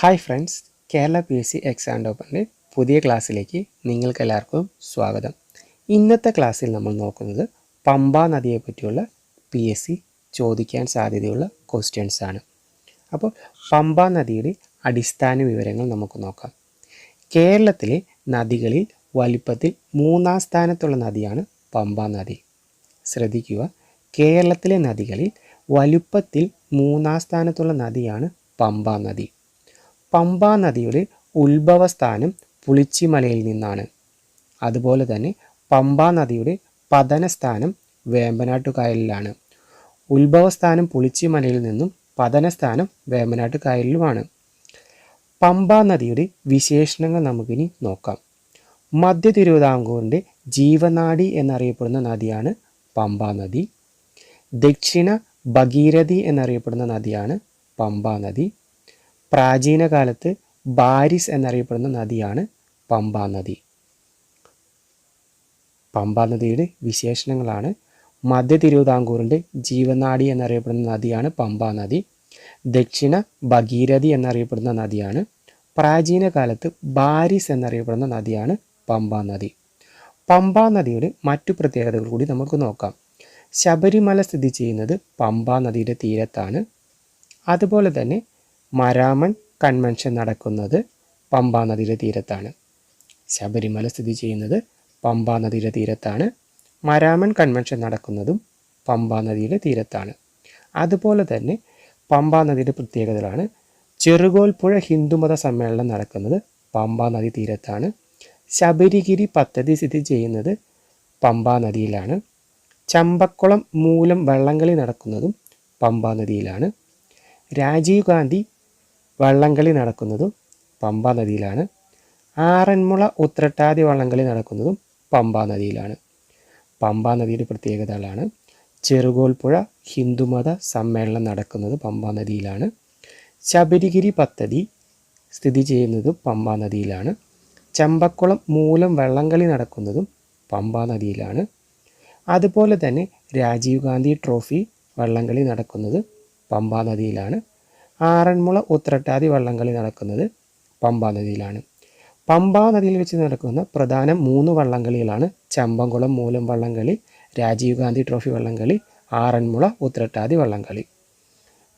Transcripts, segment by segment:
Hi friends Kerala P S C exam ടോപ്പറിന്റെ പുതിയ ക്ലാസ്സിലേക്ക് നിങ്ങൾക്ക് എല്ലാവർക്കും സ്വാഗതം. ഇന്നത്തെ ക്ലാസ്സിൽ നമ്മൾ നോക്കുന്നത് പമ്പ നദിയെ പറ്റിയുള്ള പി എസ് സി ചോദിക്കാൻ സാധ്യതയുള്ള ക്വസ്റ്റ്യൻസ് ആണ്. അപ്പോൾ പമ്പ നദിയുടെ അടിസ്ഥാന വിവരങ്ങൾ നമുക്ക് നോക്കാം. കേരളത്തിലെ നദികളിൽ വലിപ്പത്തിൽ മൂന്നാം സ്ഥാനത്തുള്ള നദിയാണ് പമ്പ നദി. ശ്രദ്ധിക്കുക കേരളത്തിലെ നദികളിൽ വലുപ്പത്തിൽ മൂന്നാം സ്ഥാനത്തുള്ള നദിയാണ് പമ്പ നദി. പമ്പ നദിയുടെ ഉത്ഭവസ്ഥാനം പുളിച്ചിമലയിൽ നിന്നാണ്. അതുപോലെ തന്നെ പമ്പാ നദിയുടെ പതനസ്ഥാനം വേമ്പനാട്ടുകായലിലാണ്. ഉത്ഭവസ്ഥാനം പുളിച്ചിമലയിൽ നിന്നും പതനസ്ഥാനം വേമ്പനാട്ടുകായലിലുമാണ്. പമ്പാ നദിയുടെ വിശേഷണങ്ങൾ നമുക്കിനി നോക്കാം. മധ്യ തിരുവിതാംകൂറിന്റെ ജീവനാടി എന്നറിയപ്പെടുന്ന നദിയാണ് പമ്പാ നദി ദക്ഷിണ ഭഗീരഥി എന്നറിയപ്പെടുന്ന നദിയാണ് പമ്പാ നദി പ്രാചീന കാലത്ത് ബാരിസ് എന്നറിയപ്പെടുന്ന നദിയാണ് പമ്പ നദി. പമ്പ നദിയുടെ വിശേഷണങ്ങളാണ്. മധ്യ തിരുവിതാംകൂറിന്റെ ജീവനാടി എന്നറിയപ്പെടുന്ന നദിയാണ് പമ്പ നദി. ദക്ഷിണ ഭഗീരഥി എന്നറിയപ്പെടുന്ന നദിയാണ്. പ്രാചീന കാലത്ത് ബാരിസ് എന്നറിയപ്പെടുന്ന നദിയാണ് പമ്പ നദി. പമ്പ നദിയുടെ മറ്റു പ്രത്യേകതകൾ കൂടി നമുക്ക് നോക്കാം. ശബരിമല സ്ഥിതി ചെയ്യുന്നത് പമ്പ നദിയുടെ തീരത്താണ്. അതുപോലെ തന്നെ മരാമൺ കൺവെൻഷൻ നടക്കുന്നത് പമ്പാ നദിയുടെ തീരത്താണ്. ശബരിമല സ്ഥിതി ചെയ്യുന്നത് പമ്പാ നദിയുടെ തീരത്താണ്. മരാമൺ കൺവെൻഷൻ നടക്കുന്നതും പമ്പാ നദിയുടെ തീരത്താണ്. അതുപോലെ തന്നെ പമ്പാ നദിയുടെ പ്രത്യേകതകളാണ്. ചെറുകോൽപ്പുഴ ഹിന്ദുമത സമ്മേളനം നടക്കുന്നത് പമ്പാ നദി തീരത്താണ്. ശബരിഗിരി പദ്ധതി സ്ഥിതി ചെയ്യുന്നത് പമ്പാ നദിയിലാണ്. ചമ്പക്കുളം മൂലം വള്ളംകളി നടക്കുന്നതും പമ്പാ നദിയിലാണ്. രാജീവ് ഗാന്ധി വള്ളംകളി നടക്കുന്നതും പമ്പ നദിയിലാണ്. ആറന്മുള ഉത്രട്ടാതി വള്ളംകളി നടക്കുന്നതും പമ്പ നദിയിലാണ്. പമ്പ നദിയുടെ പ്രത്യേകതകളാണ്. ചെറുകോൽപ്പുഴ ഹിന്ദുമത സമ്മേളനം നടക്കുന്നത് പമ്പ നദിയിലാണ്. ശബരിഗിരി പദ്ധതി സ്ഥിതി ചെയ്യുന്നത് പമ്പ നദിയിലാണ്. ചമ്പക്കുളം മൂലം വള്ളംകളി നടക്കുന്നതും പമ്പ നദിയിലാണ്. അതുപോലെ തന്നെ രാജീവ് ഗാന്ധി ട്രോഫി വള്ളംകളി നടക്കുന്നത് പമ്പ നദിയിലാണ്. ആറന്മുള ഉത്രട്ടാതി വള്ളംകളി നടക്കുന്നത് പമ്പാ നദിയിലാണ്. പമ്പാ നദിയിൽ വെച്ച് നടക്കുന്ന പ്രധാന മൂന്ന് വള്ളംകളികളാണ് ചമ്പംകുളം മൂലം വള്ളംകളി രാജീവ് ഗാന്ധി ട്രോഫി വള്ളംകളി ആറന്മുള ഉത്രട്ടാതി വള്ളംകളി.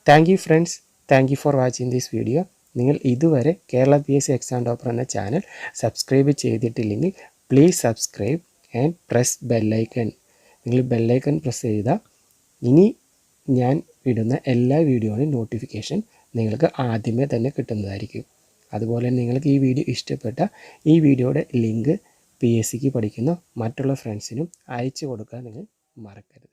Thank you friends thank you for watching this video നിങ്ങൾ ഇതുവരെ Kerala P S C exam topper എന്ന ചാനൽ സബ്സ്ക്രൈബ് ചെയ്തിട്ടില്ലെങ്കിൽ please subscribe and press bell icon നിങ്ങൾ ബെല്ലൈക്കൺ പ്രസ് ചെയ്താൽ ഇനി ഞാൻ ഇടുന്ന എല്ലാ വീഡിയോയും നോട്ടിഫിക്കേഷൻ നിങ്ങൾക്ക് ആദ്യമേ തന്നെ കിട്ടുന്നതായിരിക്കും. അതുപോലെ നിങ്ങൾക്ക് ഈ വീഡിയോ ഇഷ്ടപ്പെട്ട ഈ വീഡിയോയുടെ ലിങ്ക് പി എസ് സിക്ക് പഠിക്കുന്ന മറ്റുള്ള ഫ്രണ്ട്സിനും അയച്ചു കൊടുക്കാൻ നിങ്ങൾ മറക്കരുത്.